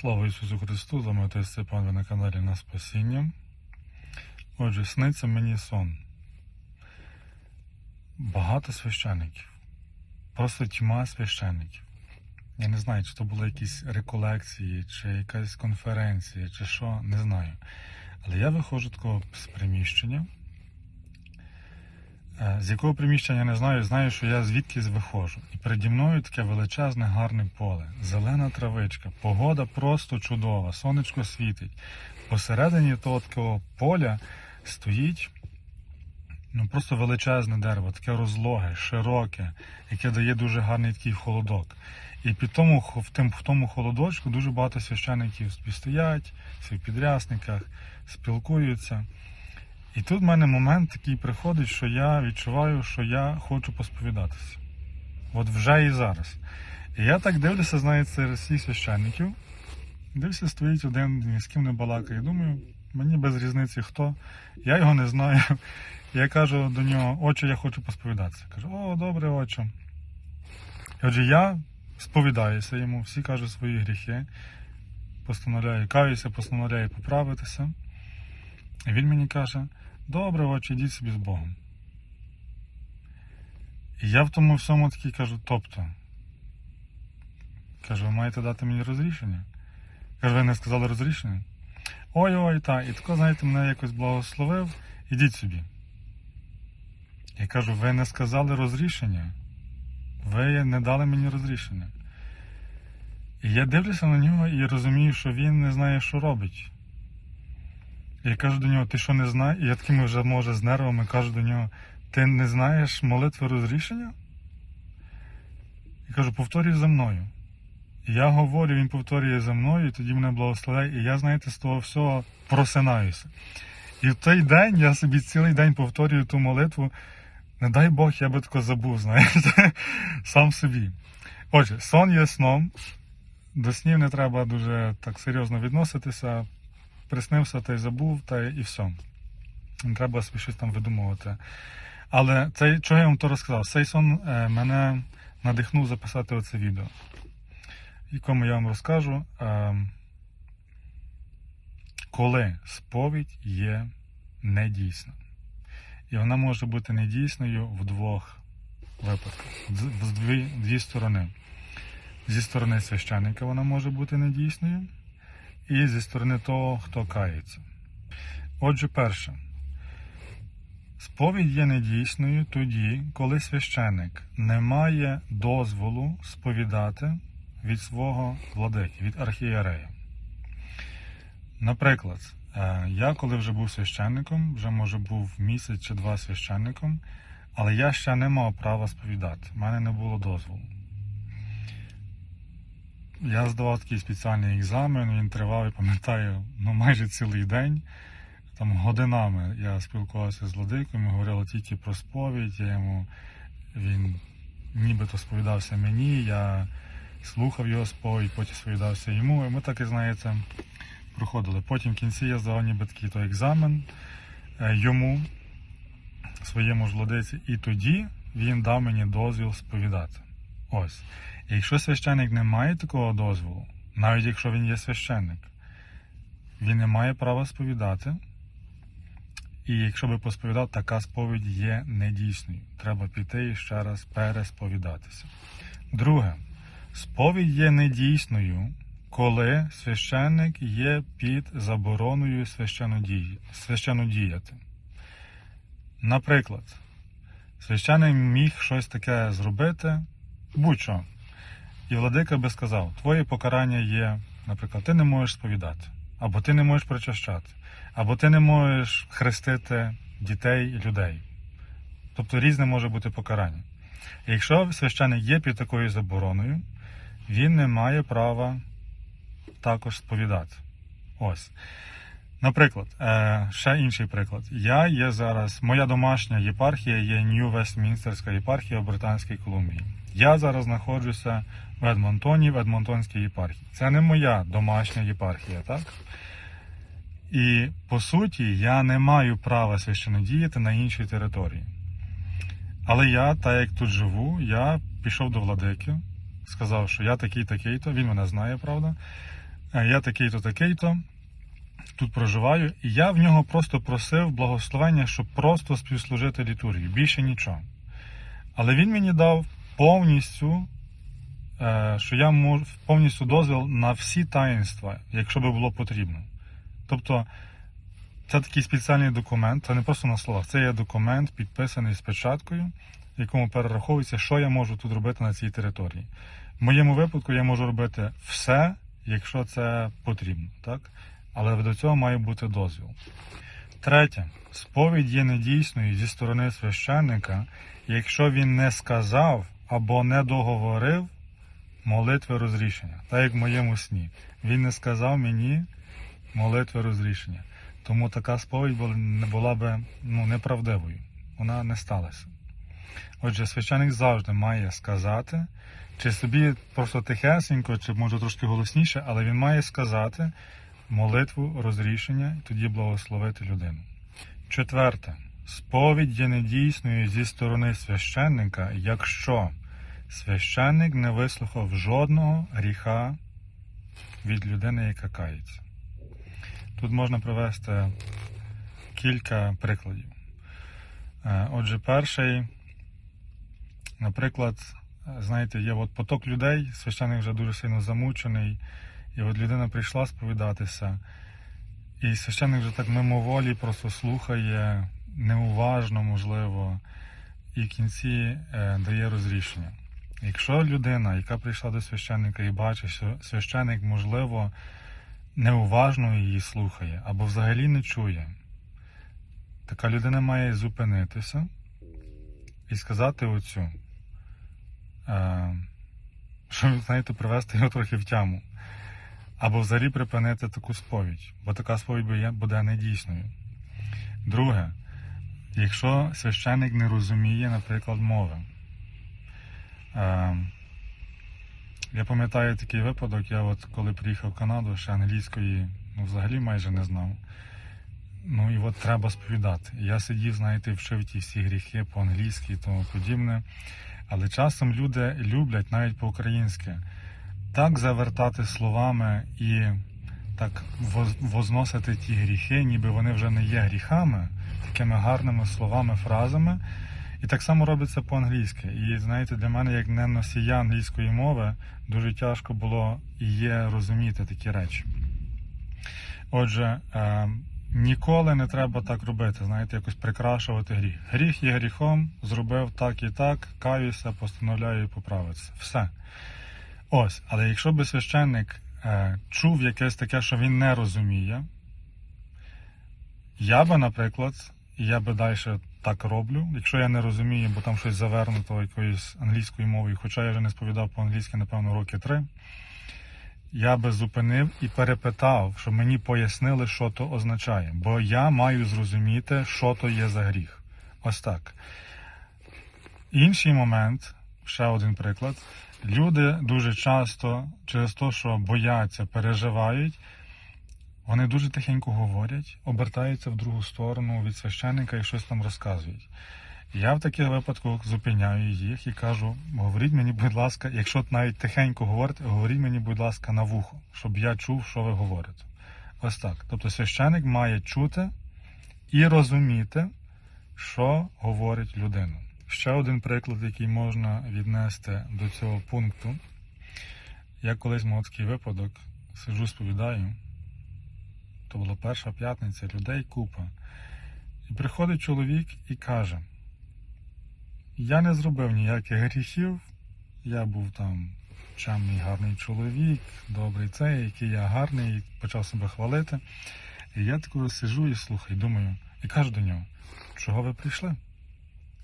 Слава Ісусу Христу, з вами отець Степан, ви на каналі на Спасіння. Отже, сниться мені сон. Багато священиків. Просто тьма священиків. Я не знаю, чи то були якісь реколекції, чи якась конференція, чи що, не знаю. Але я виходжу такого з приміщення. Е, З якого приміщення не знаю, знаю, що я звідкись виходжу. І переді мною таке величезне гарне поле, зелена травичка, погода просто чудова, сонечко світить. Посередині того такого поля стоїть ну, просто величезне дерево, таке розлоге, широке, яке дає дуже гарний такий холодок. І під тому, в, тим, в тому холодочку дуже багато священиків стоять, в підрясниках, спілкуються. І тут в мене момент такий приходить, що я відчуваю, що я хочу посповідатися. От вже і зараз. І я так дивлюся, знаєте, всіх священників. Дивлюся, стоїть один, ні з ким не балакає. Думаю, мені без різниці хто. Я його не знаю. Я кажу до нього, отче, я хочу посповідатися. Кажу, о, добре, отче. Отже, я сповідаюся йому, всі кажуть свої гріхи, постановляю, каюся, постановляю поправитися. І він мені каже, добре, отче, йдіть собі з Богом. І я в тому всьому такий кажу, тобто, кажу, ви маєте дати мені розрішення. Кажу, ви не сказали розрішення? Ой-ой, так. І тако, знаєте, мене якось благословив, ідіть собі. Я кажу, ви не сказали розрішення. Ви не дали мені розрішення. І я дивлюся на нього і розумію, що він не знає, що робить. Я кажу до нього, ти що не знаєш? І я такими вже, може, з нервами кажу до нього, ти не знаєш молитви розрішення? І кажу, повторюй за мною. Я говорю, він повторює за мною, і тоді мене благословляє, і я, знаєте, з того всього просинаюся. І в той день я собі цілий день повторюю ту молитву. Не дай Бог, я би тако забув, знаєте, сам собі. Отже, сон є сном. До снів не треба дуже так серйозно відноситися. Приснився та й забув, та і все. Не треба собі щось там видумувати. Але цей, чого я вам то розказав? Цей сон е, мене надихнув записати оце відео, якому я вам розкажу, е, коли сповідь є недійсна. І вона може бути недійсною в двох випадках, з дві, дві сторони. Зі сторони священника вона може бути недійсною, і зі сторони того, хто кається. Отже, перше, сповідь є недійсною тоді, коли священник не має дозволу сповідати від свого владики, від архієрея. Наприклад, е, я коли вже був священником, вже може був місяць чи два священником, але я ще не мав права сповідати. У мене не було дозволу. Я здавав такий спеціальний екзамен, він тривав, я пам'ятаю, ну майже цілий день. Там годинами я спілкувався з владиком, ми говорили тільки про сповідь, я йому він нібито сповідався мені, я слухав його сповідь, потім сповідався йому. І ми так і знаєте, проходили. Потім в кінці я здавав ніби такий той екзамен е, йому, своєму ж владиці, і тоді він дав мені дозвіл сповідати. Ось. Якщо священник не має такого дозволу, навіть якщо він є священник, він не має права сповідати. І якщо би посповідав, така сповідь є недійсною. Треба піти і ще раз пересповідатися. Друге, сповідь є недійсною, коли священник є під забороною священодіяти. Наприклад, священник міг щось таке зробити, будь-що. І владика би сказав: твоє покарання є, наприклад, ти не можеш сповідати, або ти не можеш причащати, або ти не можеш хрестити дітей і людей. Тобто різне може бути покарання. І якщо священик є під такою забороною, він не має права також сповідати. Ось. Наприклад, е, ще інший приклад. Я є зараз, моя домашня єпархія є Нью Вестмінстерська єпархія в Британській Колумбії. Я зараз знаходжуся в Едмонтоні, в Едмонтонській єпархії. Це не моя домашня єпархія, так? І по суті, я не маю права священодіяти на іншій території. Але я, так як тут живу, я пішов до владики, сказав, що я такий такий-то, він мене знає, правда. е, я такий-то, такий-то, тут проживаю, і я в нього просто просив благословення, щоб просто співслужити літургію, більше нічого. Але він мені дав повністю, е, що я можу повністю дозвіл на всі таїнства, якщо би було потрібно. Тобто, це такий спеціальний документ, це не просто на словах, це є документ, підписаний з печаткою, в якому перераховується, що я можу тут робити на цій території. В моєму випадку я можу робити все, якщо це потрібно, так? Але до цього має бути дозвіл. Третє. Сповідь є недійсною зі сторони священника, якщо він не сказав або не договорив молитви розрішення, так як в моєму сні. Він не сказав мені молитви розрішення. Тому така сповідь не була би ну, неправдивою. Вона не сталася. Отже, священик завжди має сказати, чи собі просто тихесенько, чи може трошки голосніше, але він має сказати молитву розрішення і тоді благословити людину. Четверте. Сповідь є недійсною зі сторони священника, якщо священник не вислухав жодного гріха від людини, яка кається. Тут можна привести кілька прикладів. Е, Отже, перший, наприклад, знаєте, є от поток людей, священник вже дуже сильно замучений, і от людина прийшла сповідатися, і священник вже так мимоволі просто слухає, неуважно, можливо, і в кінці е, дає розрішення. Якщо людина, яка прийшла до священника і бачить, що священник, можливо, неуважно її слухає або взагалі не чує, така людина має зупинитися і сказати оцю, е, щоб, знаєте, привести його трохи в тяму. Або взагалі припинити таку сповідь, бо така сповідь буде недійсною. Друге, якщо священник не розуміє, наприклад, мови. Е, я пам'ятаю такий випадок, я от коли приїхав в Канаду, ще англійської ну, взагалі майже не знав. Ну і от треба сповідати. Я сидів, знаєте, вчив ті всі гріхи по-англійськи і тому подібне. Але часом люди люблять навіть по-українськи так завертати словами і так возносити ті гріхи, ніби вони вже не є гріхами, такими гарними словами, фразами. І так само робиться по-англійськи. І знаєте, для мене, як не носія англійської мови, дуже тяжко було і є розуміти такі речі. Отже, е, ніколи не треба так робити, знаєте, якось прикрашувати гріх. Гріх є гріхом, зробив так і так, каюся, постановляю і поправитися. Все. Ось, але якщо би священник е, чув якесь таке, що він не розуміє, я би, наприклад, і я би далі так роблю, якщо я не розумію, бо там щось завернуто якоюсь англійською мовою, хоча я вже не сповідав по-англійськи, напевно, роки три, я би зупинив і перепитав, щоб мені пояснили, що то означає. Бо я маю зрозуміти, що то є за гріх. Ось так. Інший момент, ще один приклад. Люди дуже часто через те, що бояться, переживають, вони дуже тихенько говорять, обертаються в другу сторону від священника і щось там розказують. Я в таких випадках зупиняю їх і кажу: говоріть мені, будь ласка, якщо навіть тихенько говорите, говоріть мені, будь ласка, на вухо, щоб я чув, що ви говорите. Ось так. Тобто священик має чути і розуміти, що говорить людина. Ще один приклад, який можна віднести до цього пункту. Я колись мав такий випадок, сиджу, сповідаю. То була перша п'ятниця, людей купа. І приходить чоловік і каже: Я не зробив ніяких гріхів, я був там чемний гарний чоловік, добрий цей, який я гарний, і почав себе хвалити. І я тако сижу і слухаю, думаю, і кажу до нього, чого ви прийшли?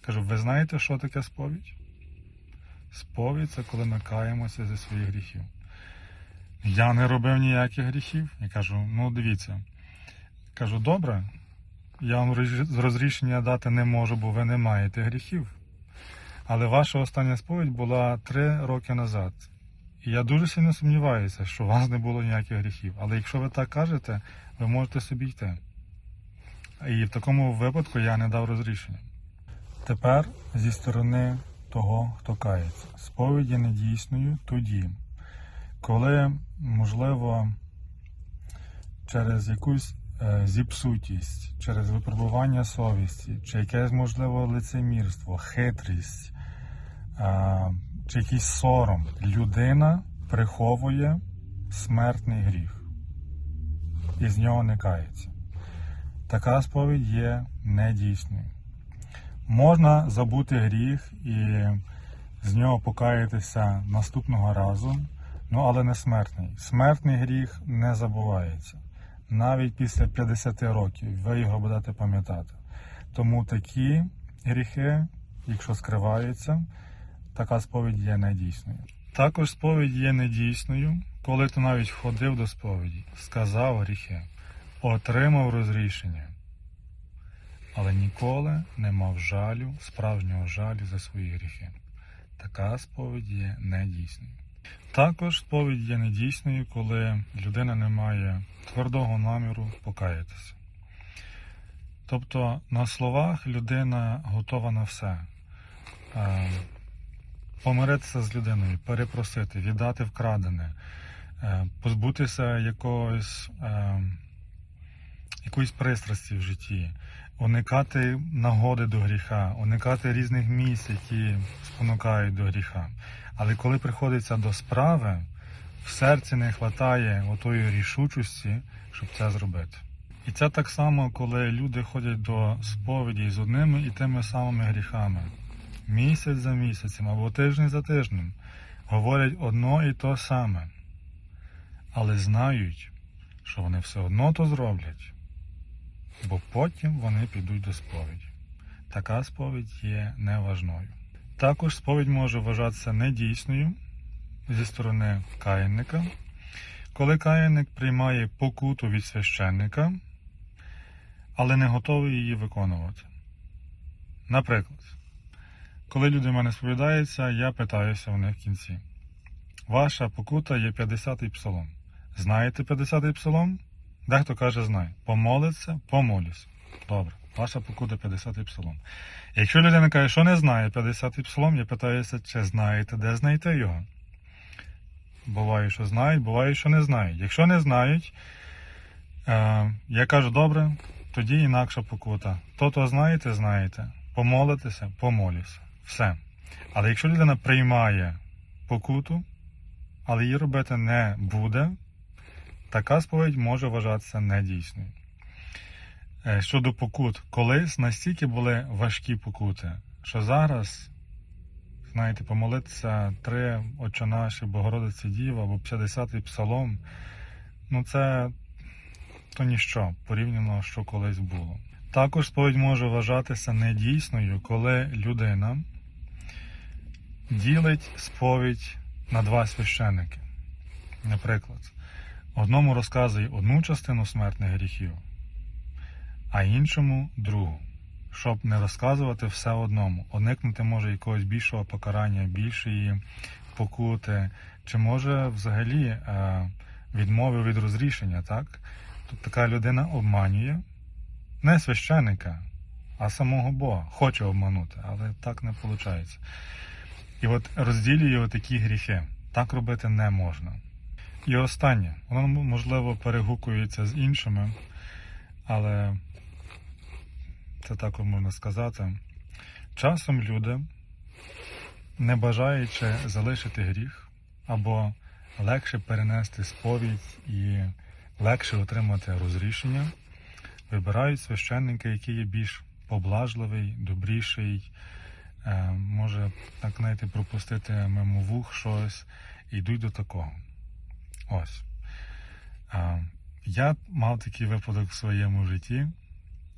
Кажу, ви знаєте, що таке сповідь? Сповідь це коли ми каємося зі своїх гріхів. Я не робив ніяких гріхів. Я кажу, ну дивіться. Кажу, добре, я вам розрішення дати не можу, бо ви не маєте гріхів. Але ваша остання сповідь була три роки назад. І я дуже сильно сумніваюся, що у вас не було ніяких гріхів. Але якщо ви так кажете, ви можете собі йти. І в такому випадку я не дав розрішення. Тепер зі сторони того, хто кається. Сповідь є недійсною тоді, коли, можливо, через якусь е, зіпсутість, через випробування совісті, чи якесь можливо лицемірство, хитрість, е, чи якийсь сором, людина приховує смертний гріх і з нього не кається. Така сповідь є недійсною. Можна забути гріх і з нього покаятися наступного разу, ну але не смертний. Смертний гріх не забувається. Навіть після 50 років ви його будете пам'ятати. Тому такі гріхи, якщо скриваються, така сповідь є недійсною. Також сповідь є недійсною, коли ти навіть входив до сповіді, сказав гріхи, отримав розрішення, але ніколи не мав жалю, справжнього жалю за свої гріхи. Така сповідь є недійсною. Також сповідь є недійсною, коли людина не має твердого наміру покаятися. Тобто на словах людина готова на все. Е, Помиритися з людиною, перепросити, віддати вкрадене, е, позбутися якогось, е, якоїсь пристрасті в житті, уникати нагоди до гріха, уникати різних місць, які спонукають до гріха. Але коли приходиться до справи, в серці не вистачає отої рішучості, щоб це зробити. І це так само, коли люди ходять до сповіді з одними і тими самими гріхами, місяць за місяцем або тиждень за тижнем, говорять одно і то саме, але знають, що вони все одно то зроблять, бо потім вони підуть до сповіді. Така сповідь є неважною. Також сповідь може вважатися недійсною зі сторони каїнника, коли каїнник приймає покуту від священника, але не готовий її виконувати. Наприклад, коли люди в мене сповідаються, я питаюся у них в кінці. Ваша покута є 50-й псалом. Знаєте 50-й псалом? Дехто каже, знає. Помолиться, помолюсь. Добре, ваша покута 50-й псалом. Якщо людина каже, що не знає 50-й псалом, я питаюся, чи знаєте, де знайти його. Буває, що знають, буває, що не знають. Якщо не знають, е, я кажу, добре, тоді інакша покута. То то знаєте, знаєте. Помолитеся, помолюся. Все. Але якщо людина приймає покуту, але її робити не буде, така сповідь може вважатися недійсною. Е, Щодо покут, колись настільки були важкі покути, що зараз, знаєте, помолитися три Отче наші, Богородиці Діва або 50-й псалом, ну це то ніщо порівняно, що колись було. Також сповідь може вважатися недійсною, коли людина ділить сповідь на два священники. Наприклад, одному розказує одну частину смертних гріхів, а іншому другу, щоб не розказувати все одному, уникнути може якогось більшого покарання, більшої покути, чи може взагалі е, відмови від розрішення, так? Тобто така людина обманює не священика, а самого Бога. Хоче обманути, але так не виходить. І от розділює такі гріхи. Так робити не можна. І останнє, воно можливо перегукується з іншими, але це також можна сказати. Часом люди, не бажаючи залишити гріх, або легше перенести сповідь і легше отримати розрішення, вибирають священника, який є більш поблажливий, добріший, е, може, так знаєте, пропустити мимо вух щось, і йдуть до такого. Ось. Е, Я мав такий випадок в своєму житті.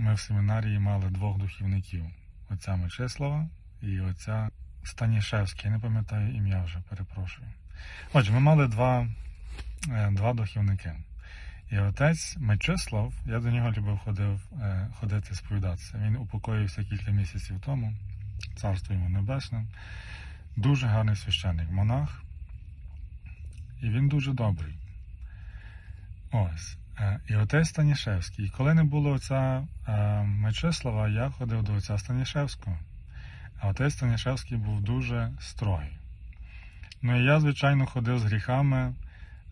Ми в семінарії мали двох духівників: отця Мечислава і отця Станішевський. Я не пам'ятаю ім'я вже, перепрошую. Отже, ми мали два, е, два духівники. І отець Мечислав, я до нього любив ходив, е, ходити сповідатися. Він упокоївся кілька місяців тому, царство йому небесне. Дуже гарний священник, монах. І він дуже добрий. Ось. Е, І отець Станішевський. І коли не було отця е, Мечислава, я ходив до отця Станішевського. А отець Станішевський був дуже строгий. Ну і я, звичайно, ходив з гріхами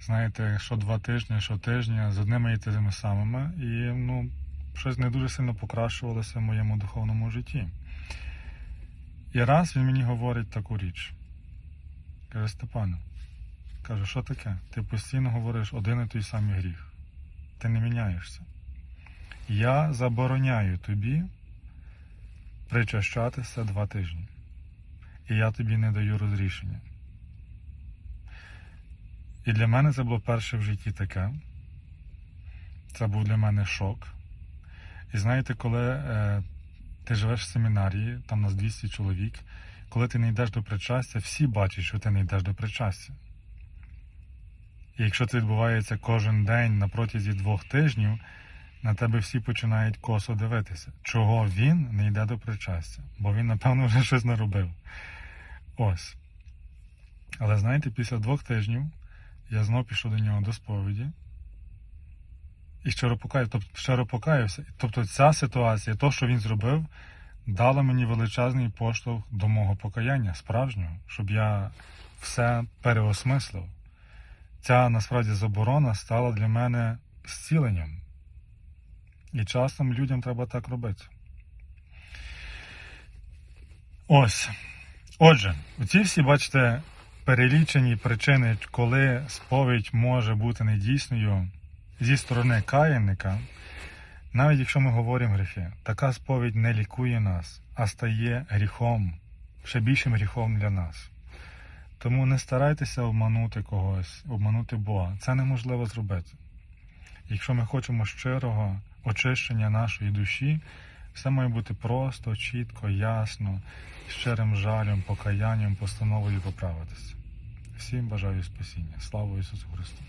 знаєте, що два тижні, що тижня з одними і тими самими, і ну, щось не дуже сильно покращувалося в моєму духовному житті. І раз він мені говорить таку річ. Каже, Степан, каже, що таке? Ти постійно говориш один і той самий гріх. Ти не міняєшся. Я забороняю тобі причащатися два тижні. І я тобі не даю розрішення. І для мене це було перше в житті таке. Це був для мене шок. І знаєте, коли е, ти живеш в семінарії, там нас 200 чоловік, коли ти не йдеш до причастя, всі бачать, що ти не йдеш до причастя. І якщо це відбувається кожен день на протязі двох тижнів, на тебе всі починають косо дивитися, чого він не йде до причастя, бо він, напевно, вже щось наробив. Ось. Але знаєте, після двох тижнів я знов пішов до нього до сповіді і щиро покаявся, тобто щиро покаявся. Тобто ця ситуація, то, що він зробив, дала мені величезний поштовх до мого покаяння, справжнього, щоб я все переосмислив. Ця насправді заборона стала для мене зціленням. І часом людям треба так робити. Ось. Отже, оці всі, бачите, перелічені причини, коли сповідь може бути недійсною зі сторони каянника, навіть якщо ми говоримо гріхи, така сповідь не лікує нас, а стає гріхом, ще більшим гріхом для нас. Тому не старайтеся обманути когось, обманути Бога. Це неможливо зробити. Якщо ми хочемо щирого очищення нашої душі, все має бути просто, чітко, ясно, щирим жалем, покаянням, постановою поправитися. Всім бажаю спасіння. Слава Ісусу Христу!